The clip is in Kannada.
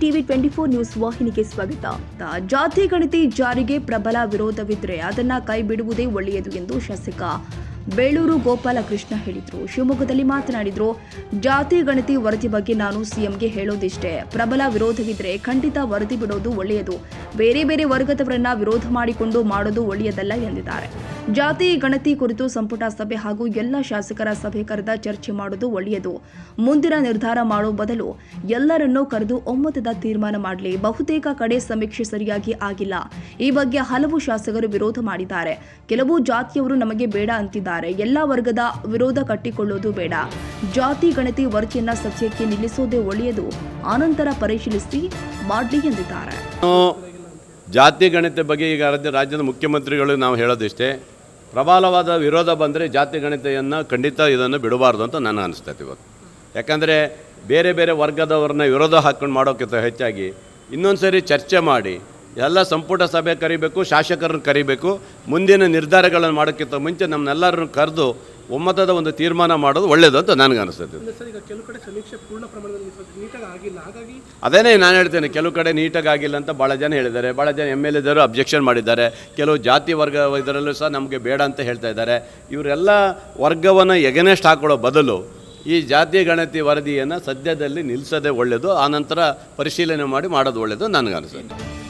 ಟಿವಿ ಟ್ವೆಂಟಿ ಫೋರ್ ನ್ಯೂಸ್ ವಾಹಿನಿಗೆ ಸ್ವಾಗತ. ಜಾತಿ ಗಣತಿ ಜಾರಿಗೆ ಪ್ರಬಲ ವಿರೋಧವಿದ್ರೆ ಅದನ್ನ ಕೈ ಬಿಡುವುದೇ ಒಳ್ಳೆಯದು ಎಂದು ಶಾಸಕ ಬೇಳೂರು ಗೋಪಾಲಕೃಷ್ಣ ಹೇಳಿದರು. ಶಿವಮೊಗ್ಗದಲ್ಲಿ ಮಾತನಾಡಿದ್ರು, ಜಾತಿ ಗಣತಿ ವರದಿ ಬಗ್ಗೆ ನಾನು ಸಿಎಂಗೆ ಹೇಳೋದಿಷ್ಟೇ. ಪ್ರಬಲ ವಿರೋಧವಿದ್ರೆ ಖಂಡಿತ ವರದಿ ಬಿಡೋದು ಒಳ್ಳೆಯದು. ಬೇರೆ ಬೇರೆ ವರ್ಗದವರನ್ನ ವಿರೋಧ ಮಾಡಿಕೊಂಡು ಮಾಡೋದು ಒಳ್ಳೆಯದಲ್ಲ ಎಂದಿದ್ದಾರೆ. ಜಾತಿ, ಗಣತಿ ಕುರಿತು ಸಂಪುಟ ಸಭೆ ಹಾಗೂ ಎಲ್ಲ ಶಾಸಕರ ಸಭೆ ಕರೆದ ಚರ್ಚೆ ಮಾಡುವುದು ಒಳ್ಳೆಯದು. ಮುಂದಿನ ನಿರ್ಧಾರ ಮಾಡೋ ಬದಲು ಎಲ್ಲರನ್ನೂ ಕರೆದು ಒಮ್ಮತದ ತೀರ್ಮಾನ ಮಾಡಲಿ. ಬಹುತೇಕ ಕಡೆ ಸಮೀಕ್ಷೆ ಸರಿಯಾಗಿ ಆಗಿಲ್ಲ. ಈ ಬಗ್ಗೆ ಹಲವು ಶಾಸಕರು ವಿರೋಧ ಮಾಡಿದ್ದಾರೆ. ಕೆಲವು ಜಾತಿಯವರು ನಮಗೆ ಬೇಡ ಅಂತಿದ್ದಾರೆ. ಎಲ್ಲ ವರ್ಗದ ವಿರೋಧ ಕಟ್ಟಿಕೊಳ್ಳೋದು ಬೇಡ. ಜಾತಿ, ಗಣತಿ ವರದಿಯನ್ನ ಸದ್ಯಕ್ಕೆ ನಿಲ್ಲಿಸೋದೇ ಒಳ್ಳೆಯದು. ಆನಂತರ ಪರಿಶೀಲಿಸಿ ಮಾಡಲಿ ಎಂದಿದ್ದಾರೆ. ಜಾತಿ, ಗಣಿತ ಬಗ್ಗೆ ಈಗ ರಾಜ್ಯ ರಾಜ್ಯದ ಮುಖ್ಯಮಂತ್ರಿಗಳು ನಾವು ಹೇಳೋದಿಷ್ಟೇ ಪ್ರಬಲವಾದ ವಿರೋಧ ಬಂದರೆ ಜಾತಿ ಗಣಿತೆಯನ್ನು ಖಂಡಿತ ಇದನ್ನು ಬಿಡಬಾರ್ದು ಅಂತ ನನಗೆ ಅನಿಸ್ತೈತೆ ಇವತ್ತು. ಯಾಕಂದರೆ ಬೇರೆ ಬೇರೆ ವರ್ಗದವ್ರನ್ನ ವಿರೋಧ ಹಾಕ್ಕೊಂಡು ಮಾಡೋಕ್ಕಿಂತ ಹೆಚ್ಚಾಗಿ ಇನ್ನೊಂದು ಸರಿ ಚರ್ಚೆ ಮಾಡಿ, ಎಲ್ಲ ಸಂಪುಟ ಸಭೆ ಕರಿಬೇಕು, ಶಾಸಕರನ್ನು ಕರಿಬೇಕು, ಮುಂದಿನ ನಿರ್ಧಾರಗಳನ್ನು ಮಾಡೋಕ್ಕಿಂತ ಮುಂಚೆ ನಮ್ಮನ್ನೆಲ್ಲರನ್ನು ಕರೆದು ಒಮ್ಮತದ ಒಂದು ತೀರ್ಮಾನ ಮಾಡೋದು ಒಳ್ಳೆಯದು ಅಂತ ನನಗೆ ಅನಿಸ್ತದೆ. ಅದೇನೇ ನಾನು ಹೇಳ್ತೇನೆ ಕೆಲವು ಕಡೆ ನೀಟಾಗಿ ಆಗಿಲ್ಲ ಅಂತ ಭಾಳ ಜನ ಹೇಳಿದ್ದಾರೆ. ಭಾಳ ಜನ ಎಂ ಎಲ್ ಎದರು ಅಬ್ಜೆಕ್ಷನ್ ಮಾಡಿದ್ದಾರೆ. ಕೆಲವು ಜಾತಿ ವರ್ಗ ಇದರಲ್ಲೂ ಸಹ ನಮಗೆ ಬೇಡ ಅಂತ ಹೇಳ್ತಾ ಇದ್ದಾರೆ. ಇವರೆಲ್ಲ ವರ್ಗವನ್ನು ಎಗನೆಸ್ಟ್ ಹಾಕೊಳ್ಳೋ ಬದಲು ಈ ಜಾತಿ ಗಣತಿ ವರದಿಯನ್ನು ಸದ್ಯದಲ್ಲಿ ನಿಲ್ಲಿಸೋದೇ ಒಳ್ಳೆಯದು ಆನಂತರ ಪರಿಶೀಲನೆ ಮಾಡಿ ಮಾಡೋದು ಒಳ್ಳೆಯದು ನನಗನ್ಸುತ್ತೆ